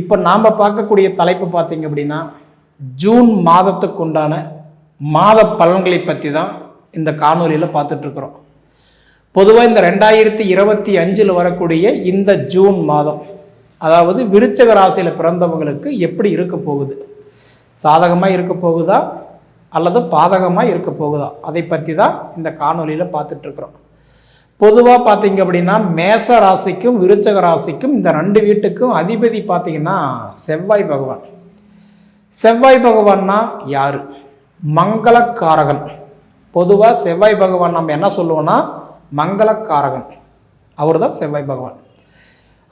இப்போ நாம் பார்க்கக்கூடிய தலைப்பு பார்த்தீங்க அப்படின்னா ஜூன் மாதத்துக்கு உண்டான மாத பலன்களை பற்றி தான் இந்த காணொலியில் பார்த்துட்ருக்குறோம். பொதுவாக இந்த ரெண்டாயிரத்தி இருபத்தி அஞ்சில் வரக்கூடிய இந்த ஜூன் மாதம் அதாவது விருச்சக ராசியில் பிறந்தவங்களுக்கு எப்படி இருக்க போகுது? சாதகமாக இருக்க போகுதா? அல்லது பாதகமாக இருக்க போகுதா? அதை பற்றி தான் இந்த காணொலியில் பார்த்துட்ருக்குறோம். பொதுவாக பார்த்தீங்க அப்படின்னா மேச ராசிக்கும் விருச்சக ராசிக்கும் இந்த ரெண்டு வீட்டுக்கும் அதிபதி பார்த்தீங்கன்னா செவ்வாய் பகவான். செவ்வாய் பகவான்னா யார்? மங்களக்காரகன். பொதுவாக செவ்வாய் பகவான் நம்ம என்ன சொல்லுவோம்னா மங்களக்காரகன். அவர் தான் செவ்வாய் பகவான்.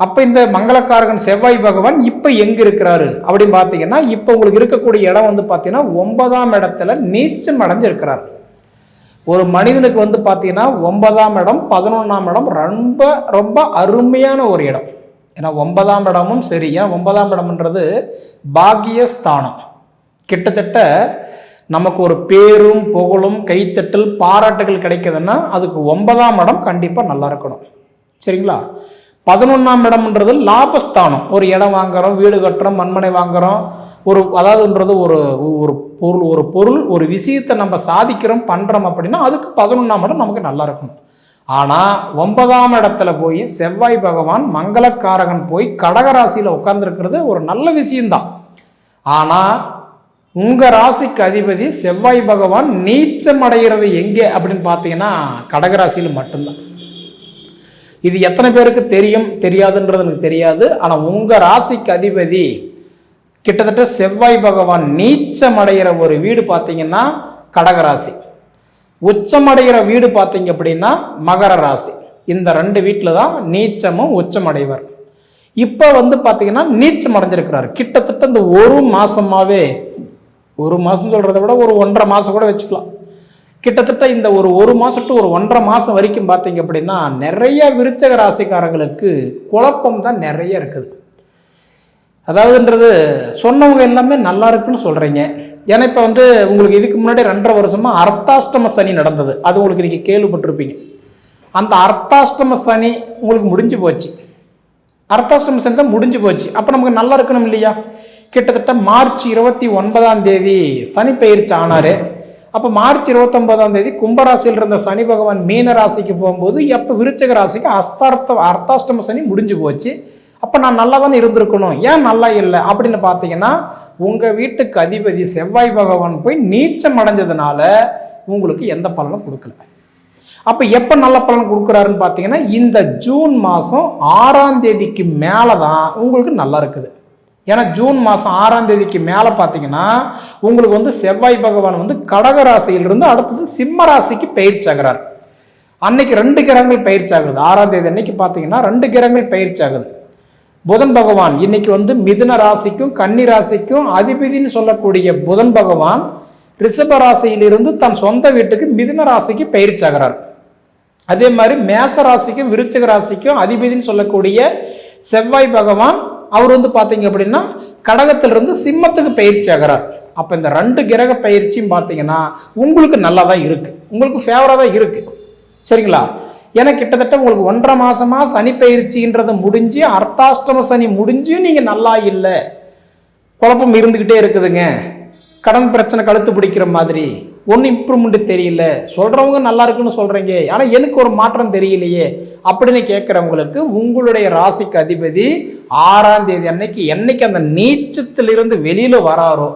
அப்போ இந்த மங்களக்காரகன் செவ்வாய் பகவான் இப்போ எங்கே இருக்கிறாரு அப்படின்னு பார்த்தீங்கன்னா இப்போ உங்களுக்கு இருக்கக்கூடிய இடம் வந்து பார்த்தீங்கன்னா ஒன்பதாம் இடத்துல நீச்சம் அடைஞ்சு இருக்கிறார் ஒரு மனிதனுக்கு வந்து பார்த்தீங்கன்னா ஒன்பதாம் இடம் பதினொன்றாம் இடம் ரொம்ப ரொம்ப அருமையான ஒரு இடம். ஏன்னா ஒன்பதாம் இடமும் சரி ஏன்னா ஒன்பதாம் இடம்ன்றது பாக்கியஸ்தானம். கிட்டத்தட்ட நமக்கு ஒரு பேரும் புகழும் கைத்தட்டல் பாராட்டுகள் கிடைக்குதுன்னா அதுக்கு ஒன்பதாம் இடம் கண்டிப்பாக நல்லா இருக்கணும். சரிங்களா? பதினொன்றாம் இடம்ன்றது லாபஸ்தானம். ஒரு இடம் வாங்குறோம் வீடு கட்டுறோம் மண்மனை வாங்குறோம் ஒரு அதாவதுன்றது ஒரு ஒரு பொருள் ஒரு பொருள் ஒரு விஷயத்தை நம்ம சாதிக்கிறோம் பண்ணுறோம் அப்படின்னா அதுக்கு பதினொன்றாம் இடம் நமக்கு நல்லா இருக்கணும். ஆனால் ஒன்பதாம் இடத்துல போய் செவ்வாய் பகவான் மங்களக்காரகன் போய் கடகராசியில் உட்கார்ந்துருக்கிறது ஒரு நல்ல விஷயம்தான். ஆனால் உங்கள் ராசிக்கு அதிபதி செவ்வாய் பகவான் நீச்சம் அடைகிறது எங்கே அப்படின்னு பார்த்தீங்கன்னா கடகராசியில் மட்டும்தான். இது எத்தனை பேருக்கு தெரியும்? தெரியாதுன்றது எனக்கு தெரியாது. ஆனால் உங்கள் ராசிக்கு அதிபதி கிட்டத்தட்ட செவ்வாய் பகவான் நீச்சம் அடைகிற ஒரு வீடு பார்த்தீங்கன்னா கடகராசி. உச்சமடைகிற வீடு பார்த்தீங்க அப்படின்னா மகர ராசி. இந்த ரெண்டு வீட்டில் தான் நீச்சமும் உச்சம் அடைவர் இப்போ வந்து பார்த்தீங்கன்னா நீச்சம் அடைஞ்சிருக்கிறார். கிட்டத்தட்ட இந்த ஒரு மாதமாகவே ஒரு மாதம் சொல்கிறத விட ஒரு ஒன்றரை மாதம் கூட வச்சுக்கலாம். கிட்டத்தட்ட இந்த ஒரு ஒரு மாதம் டு ஒரு ஒன்றரை மாதம் வரைக்கும் பார்த்தீங்க அப்படின்னா நிறைய விருச்சக ராசிக்காரங்களுக்கு குழப்பம் தான் நிறைய இருக்குது. அதாவதுன்றது சொன்னவங்க எல்லாமே நல்லா இருக்குன்னு சொல்கிறீங்க ஏன்னா இப்போ வந்து உங்களுக்கு இதுக்கு முன்னாடி ரெண்டரை வருஷமாக அர்த்தாஷ்டம சனி நடந்தது. அது உங்களுக்கு நீங்கள் கேள்விப்பட்டிருப்பீங்க. அந்த அர்த்தாஷ்டம சனி உங்களுக்கு முடிஞ்சு போச்சு. அர்த்தாஷ்டம சனி தான் முடிஞ்சு போச்சு. அப்போ நமக்கு நல்லா இருக்கணும் இல்லையா? கிட்டத்தட்ட மார்ச் இருபத்தி ஒன்பதாம் தேதி சனி பயிற்சி ஆனார். அப்போ மார்ச் இருபத்தொன்பதாம் தேதி கும்பராசியில் இருந்த சனி பகவான் மீன ராசிக்கு போகும்போது எப்போ விருச்சக ராசிக்கு அஸ்தார்த்த அர்த்தாஷ்டம சனி முடிஞ்சு போச்சு. அப்போ நான் நல்லா தானே இருந்திருக்கணும்? ஏன் நல்லா இல்லை? அப்படின்னு பார்த்தீங்கன்னா உங்கள் வீட்டுக்கு அதிபதி செவ்வாய் பகவான் போய் நீச்சம் அடைஞ்சதுனால உங்களுக்கு எந்த பலனும் கொடுக்கல. அப்போ எப்போ நல்ல பலன் கொடுக்குறாருன்னு பார்த்தீங்கன்னா இந்த ஜூன் மாதம் ஆறாம் தேதிக்கு மேலே தான் உங்களுக்கு நல்லா இருக்குது. ஏன்னா ஜூன் மாதம் ஆறாம் தேதிக்கு மேலே பார்த்தீங்கன்னா உங்களுக்கு வந்து செவ்வாய் பகவான் வந்து கடக ராசியிலிருந்து அடுத்தது சிம்ம ராசிக்கு பயிற்சி ஆகிறார் அன்னைக்கு ரெண்டு கிரகங்கள் பயிற்சி ஆகுது ஆறாம் தேதி அன்னைக்கு பார்த்தீங்கன்னா ரெண்டு கிரகங்கள் பயிற்சி ஆகுது புதன் பகவான். இன்னைக்கு வந்து மிதுன ராசிக்கும் கன்னி ராசிக்கும் அதிபதினு சொல்லக்கூடிய புதன் பகவான் ரிஷப ராசியிலிருந்து தன் சொந்த வீட்டுக்கு மிதுன ராசிக்கு பயிற்சி ஆகிறார். அதே மாதிரி மேச ராசிக்கும் விருச்சக ராசிக்கும் அதிபதினு சொல்லக்கூடிய செவ்வாய் பகவான் அவர் வந்து பார்த்தீங்க அப்படின்னா கடகத்திலிருந்து சிம்மத்துக்கு பயிற்சி ஆகிறார். அப்போ இந்த ரெண்டு கிரக பயிற்சியும் பார்த்தீங்கன்னா உங்களுக்கு நல்லா தான் இருக்குது உங்களுக்கு ஃபேவராக தான் இருக்குது சரிங்களா? ஏன்னா கிட்டத்தட்ட உங்களுக்கு ஒன்றரை மாசமா சனி பயிற்சின்றது முடிஞ்சு அர்த்தாஷ்டம சனி முடிஞ்சும் நீங்கள் நல்லா இல்லை. குழப்பம் இருந்துக்கிட்டே இருக்குதுங்க. கடன் பிரச்சனை கழுத்து பிடிக்கிற மாதிரி. ஒன்றும் இம்ப்ரூவ்மெண்ட் தெரியல. சொல்கிறவங்க நல்லா இருக்குன்னு சொல்கிறீங்க ஆனால் எனக்கு ஒரு மாற்றம் தெரியலையே அப்படின்னு கேட்குறவங்களுக்கு உங்களுடைய ராசிக்கு அதிபதி ஆறாம் தேதி அன்னைக்கு என்னைக்கு அந்த நீச்சத்திலிருந்து வெளியில் வராரோ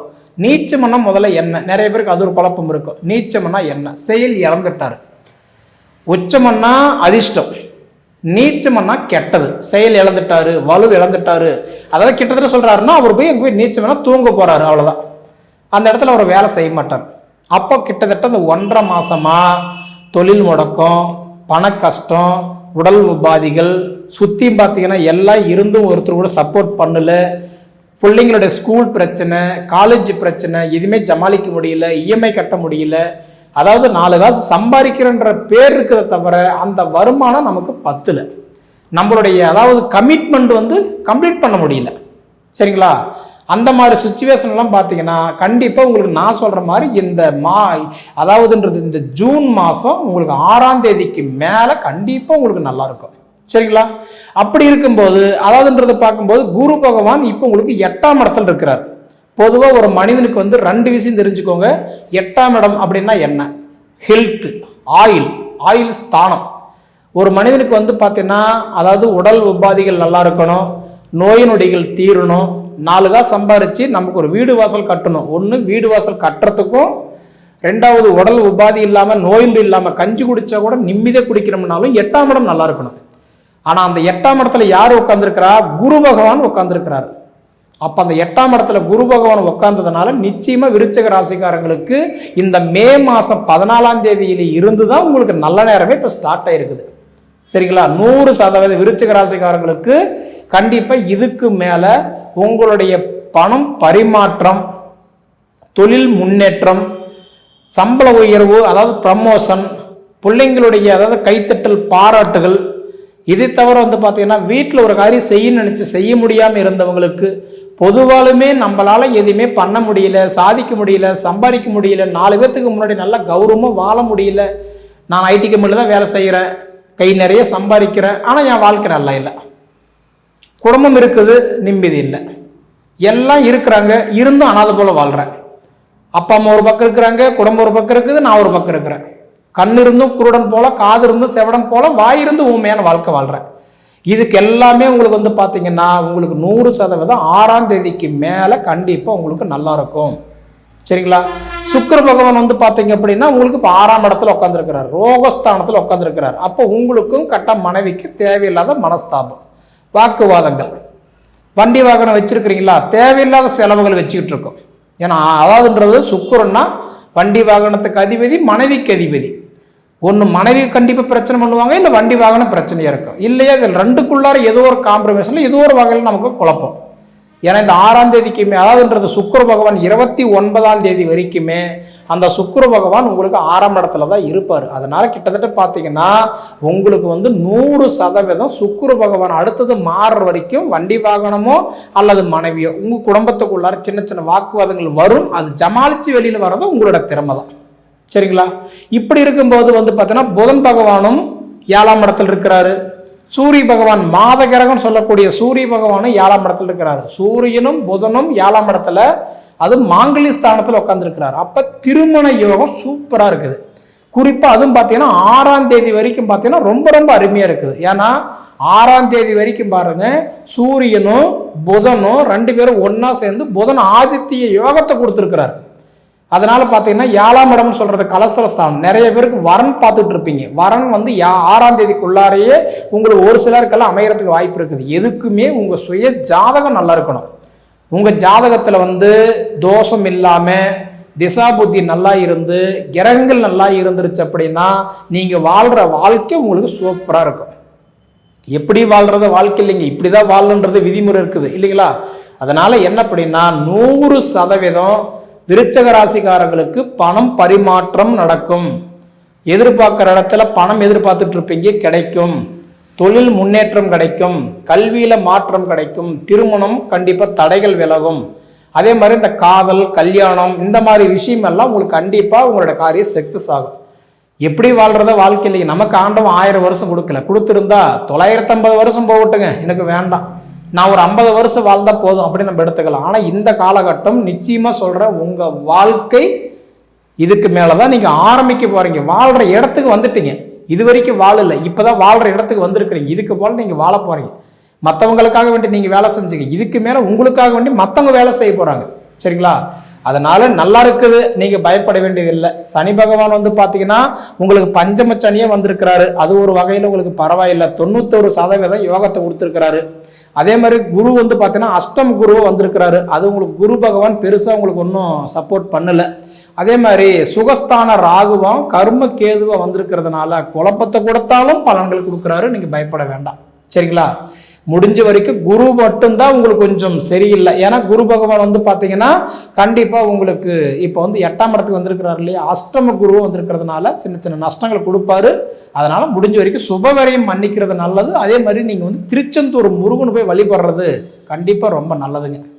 நீச்சம்னா முதல்ல என்ன? நிறைய பேருக்கு அது ஒரு குழப்பம் இருக்கும். நீச்சம்னா என்ன? செயல் இறந்துட்டார். உச்சமன்னா அதிர்ஷ்டம் நீச்சமன்னா கெட்டது. செயல் இழந்துட்டாரு வலு இழந்துட்டாரு. அதாவது கிட்டத்தட்ட சொல்கிறாருன்னா அவர் போய் எங்கே போய் நீச்சம்னா தூங்க போகிறாரு அவ்வளோதான் அந்த இடத்துல அவர் வேலை செய்ய மாட்டார். அப்போ கிட்டத்தட்ட அந்த ஒன்றரை மாதமாக தொழில் முடக்கம் பண கஷ்டம் உடல் உபாதிகள் சுற்றியும் பார்த்தீங்கன்னா எல்லாம் இருந்தும் ஒருத்தர் கூட சப்போர்ட் பண்ணல. பிள்ளைங்களுடைய ஸ்கூல் பிரச்சனை காலேஜ் பிரச்சனை எதுவுமே சமாளிக்க முடியல இஎம்ஐ கட்ட முடியல. அதாவது நாலு காசு சம்பாதிக்கிறன்ற பேர் இருக்கிறத தவிர அந்த வருமானம் நமக்கு பத்துல. நம்மளுடைய அதாவது கமிட்மெண்ட் வந்து கம்ப்ளீட் பண்ண முடியல. சரிங்களா? அந்த மாதிரி சுச்சுவேஷன்லாம் பார்த்தீங்கன்னா கண்டிப்பாக உங்களுக்கு நான் சொல்கிற மாதிரி இந்த மா அதாவதுன்றது இந்த ஜூன் மாதம் உங்களுக்கு ஆறாம் தேதிக்கு மேலே கண்டிப்பாக உங்களுக்கு நல்லாயிருக்கும் சரிங்களா? அப்படி இருக்கும்போது அதாவதுன்றதை பார்க்கும்போது குரு பகவான் இப்போ உங்களுக்கு எட்டாம் இடத்துல இருக்கிறார். பொதுவாக ஒரு மனிதனுக்கு வந்து ரெண்டு விஷயம் தெரிஞ்சுக்கோங்க. எட்டாம் இடம் அப்படின்னா என்ன? ஹெல்த்து ஆயில் ஆயில் ஸ்தானம். ஒரு மனிதனுக்கு வந்து பார்த்தீங்கன்னா அதாவது உடல் உபாதிகள் நல்லா இருக்கணும் நோய் நொடிகள் தீரணும் நாலு சம்பாரித்து நமக்கு ஒரு வீடு வாசல் கட்டணும். ஒன்று வீடு வாசல் கட்டுறதுக்கும் ரெண்டாவது உடல் உபாதி இல்லாமல் நோயின்றி இல்லாமல் கஞ்சி குடித்தா கூட நிம்மதியாக குடிக்கிறோம்னாலும் எட்டாம் இடம் நல்லா இருக்கணும். ஆனால் அந்த எட்டாம் இடத்துல யார் உட்காந்துருக்கிறா குரு பகவான் உட்காந்துருக்கிறார் அப்போ அந்த எட்டாம் இடத்துல குரு பகவான் உட்கார்ந்ததுனால நிச்சயமாக விருச்சக ராசிக்காரங்களுக்கு இந்த மே மாதம் பதினாலாம் தேதியில இருந்து தான் உங்களுக்கு நல்ல நேரமே இப்போ ஸ்டார்ட் ஆயிருக்குது. சரிங்களா? நூறு சதவீத விருச்சக ராசிக்காரங்களுக்கு கண்டிப்பாக இதுக்கு மேலே உங்களுடைய பணம் பரிமாற்றம் தொழில் முன்னேற்றம் சம்பள உயர்வு அதாவது ப்ரமோஷன் பிள்ளைங்களுடைய அதாவது கைத்தட்டல் பாராட்டுகள் இதை தவிர வந்து பார்த்தீங்கன்னா வீட்டில் ஒரு காரியம் செய்யணும்னு நினச்சி செய்ய முடியாமல் இருந்தவங்களுக்கு பொதுவாலுமே நம்மளால் எதுவுமே பண்ண முடியல சாதிக்க முடியல சம்பாதிக்க முடியல. நாலு பேர்த்துக்கு முன்னாடி நல்லா கௌரவமாக வாழ முடியல. நான் ஐடி கம்பெனியில் தான் வேலை செய்கிறேன் கை நிறைய சம்பாதிக்கிறேன். ஆனால் என் வாழ்க்கை நல்லா இல்லை. குடும்பம் இருக்குது நிம்மதி இல்லை. எல்லாம் இருக்கிறாங்க. இருந்தும் அனாதை போல் வாழ்கிறேன் அப்பா அம்மா ஒரு பக்கம் இருக்கிறாங்க குடும்பம் ஒரு பக்கம் இருக்குது நான் ஒரு பக்கம் இருக்கிறேன். கண் இருந்தும் குருடன் போல காது இருந்தும் செவடன் போல வாய் இருந்து உண்மையான வாழ்க்கை வாழ்கிறேன் இதுக்கு எல்லாமே உங்களுக்கு வந்து பார்த்தீங்கன்னா உங்களுக்கு நூறு சதவீதம் ஆறாம் தேதிக்கு மேலே கண்டிப்பாக உங்களுக்கு நல்லா இருக்கும். சரிங்களா? சுக்கர பகவான் வந்து பார்த்தீங்க அப்படின்னா உங்களுக்கு இப்போ ஆறாம் இடத்துல உட்காந்துருக்கிறார் ரோகஸ்தானத்தில் உட்காந்துருக்கிறார் அப்போ உங்களுக்கும் கட்ட மனைவிக்கு தேவையில்லாத மனஸ்தாபம் வாக்குவாதங்கள். வண்டி வாகனம் வச்சுருக்கிறீங்களா? தேவையில்லாத செலவுகள் வச்சுக்கிட்டு இருக்கோம். ஏன்னா அதாவதுன்றது சுக்கிரன்னா வண்டி வாகனத்துக்கு அதிபதி மனைவிக்கு அதிபதி. ஒன்று மனைவி கண்டிப்பாக பிரச்சனை பண்ணுவாங்க இல்லை வண்டி வாகனம் பிரச்சனையாக இருக்கும். இல்லையா இதில் ரெண்டுக்குள்ளார ஏதோ ஒரு காம்ப்ரமைஸில் ஏதோ ஒரு வகையில் நமக்கு குழப்பம். ஏன்னா இந்த ஆறாம் தேதிக்குமே அதாவதுன்றது சுக்கர பகவான் இருபத்தி ஒன்பதாம் தேதி வரைக்குமே அந்த சுக்கர பகவான் உங்களுக்கு ஆறாம் இடத்துல தான் இருப்பார். அதனால் கிட்டத்தட்ட பார்த்தீங்கன்னா உங்களுக்கு வந்து நூறு சதவீதம் சுக்கிர பகவான் அடுத்தது மாறுற வரைக்கும் வண்டி வாகனமோ அல்லது மனைவியோ உங்கள் குடும்பத்துக்குள்ளார சின்ன சின்ன வாக்குவாதங்கள் வரும். அது ஜமாளித்து வெளியில் வர்றது உங்களோட திறமை தான். சரிங்களா? இப்படி இருக்கும்போது வந்து பார்த்தீங்கன்னா புதன் பகவானும் ஏழாம் இடத்துல இருக்கிறாரு. சூரிய பகவான் மாத கிரகம் சொல்லக்கூடிய சூரிய பகவானும் ஏழாம் இடத்துல இருக்கிறார். சூரியனும் புதனும் ஏழாம் இடத்துல அது மாங்கலி ஸ்தானத்தில் உட்காந்துருக்கிறார் அப்போ திருமண யோகம் சூப்பராக இருக்குது. குறிப்பாக அதுவும் பார்த்தீங்கன்னா ஆறாம் தேதி வரைக்கும் பார்த்தீங்கன்னா ரொம்ப ரொம்ப அருமையாக இருக்குது. ஏன்னா ஆறாம் தேதி வரைக்கும் பாருங்க சூரியனும் புதனும் ரெண்டு பேரும் ஒன்றா சேர்ந்து புதன் ஆதித்ய யோகத்தை கொடுத்துருக்கிறார். அதனால பார்த்தீங்கன்னா ஏழாம் இடம்னு சொல்றது கலஸ்தலஸ்தானம் நிறைய பேருக்கு வரன் பார்த்துட்டு இருப்பீங்க. வரன் வந்து யா ஆறாம் தேதிக்குள்ளாரையே உங்களுக்கு ஒரு சிலருக்கெல்லாம் அமையறதுக்கு வாய்ப்பு இருக்குது. எதுக்குமே உங்க சுய ஜாதகம் நல்லா இருக்கணும். உங்க ஜாதகத்துல வந்து தோஷம் இல்லாம திசா புத்தி நல்லா இருந்து கிரகங்கள் நல்லா இருந்துருச்சு அப்படின்னா நீங்க வாழ்ற வாழ்க்கை உங்களுக்கு சூப்பரா இருக்கும். எப்படி வாழ்றது வாழ்க்கை இல்லைங்க. இப்படிதான் வாழணுன்றது விதிமுறை இருக்குது. இல்லைங்களா? அதனால என்ன அப்படின்னா நூறு சதவீதம் விருச்சக ராசிக்காரங்களுக்கு பணம் பரிமாற்றம் நடக்கும். எதிர்பார்க்குற இடத்துல பணம் எதிர்பார்த்துட்டு இருப்பீங்க கிடைக்கும். தொழில் முன்னேற்றம் கிடைக்கும். கல்வியில் மாற்றம் கிடைக்கும். திருமணம் கண்டிப்பாக தடைகள் விலகும். அதே மாதிரி இந்த காதல் கல்யாணம் இந்த மாதிரி விஷயமெல்லாம் உங்களுக்கு கண்டிப்பாக உங்களோட காரியம் சக்ஸஸ் ஆகும். எப்படி வாழ்கிறத வாழ்க்கையில் நமக்கு ஆண்டவன் ஆயிரம் வருஷம் கொடுக்கல. கொடுத்துருந்தா தொள்ளாயிரத்தம்பது வருஷம் போகட்டுங்க. எனக்கு வேண்டாம். நான் ஒரு ஐம்பது வருஷம் வாழ்ந்தால் போதும் அப்படின்னு நம்ம எடுத்துக்கலாம். ஆனால் இந்த காலகட்டம் நிச்சயமாக சொல்கிற உங்கள் வாழ்க்கை இதுக்கு மேலே தான் நீங்கள் ஆரம்பிக்க போகிறீங்க வாழ்கிற இடத்துக்கு வந்துட்டீங்க. இது வரைக்கும் வாழல. இப்பதான் வாழ்கிற இடத்துக்கு வந்திருக்கிறீங்க. இதுக்கு போல் நீங்கள் வாழ போறீங்க. மற்றவங்களுக்காக வேண்டி நீங்கள் வேலை செஞ்சுங்க. இதுக்கு மேலே உங்களுக்காக வேண்டி மற்றவங்க வேலை செய்ய போகிறாங்க சரிங்களா? அதனால நல்லா இருக்குது. நீங்கள் பயப்பட வேண்டியதில்லை. சனி பகவான் வந்து பார்த்தீங்கன்னா உங்களுக்கு பஞ்சம சனியே வந்திருக்கிறாரு. அது ஒரு வகையில் உங்களுக்கு பரவாயில்லை. தொண்ணூத்தோரு சதவீதம் யோகத்தை கொடுத்துருக்கிறாரு. அதே மாதிரி குரு வந்து பார்த்தீங்கன்னா அஷ்டம் குருவை வந்திருக்கிறாரு. அது உங்களுக்கு குரு பகவான் பெருசாக உங்களுக்கு ஒன்றும் சப்போர்ட் பண்ணலை. அதே மாதிரி சுகஸ்தான ராகுவம் கர்ம கேதுவாக வந்திருக்கிறதுனால குழப்பத்தை கொடுத்தாலும் பலன்கள் கொடுக்குறாரு. நீங்கள் பயப்பட வேண்டாம். சரிங்களா? முடிஞ்ச வரைக்கும் குரு மட்டும்தான் உங்களுக்கு கொஞ்சம் சரியில்லை. ஏன்னா குரு பகவான் வந்து பார்த்தீங்கன்னா கண்டிப்பாக உங்களுக்கு இப்போ வந்து எட்டாம் இடத்துக்கு வந்திருக்கிறாரு இல்லையா? அஷ்டம குரு வந்திருக்கிறதுனால சின்ன சின்ன நஷ்டங்கள் கொடுப்பாரு. அதனால் முடிஞ்ச வரைக்கும் சுபவரையும் மன்னிக்கிறது நல்லது. அதே மாதிரி நீங்கள் வந்து திருச்செந்தூர் முருகன் போய் வழிபடுறது கண்டிப்பாக ரொம்ப நல்லதுங்க.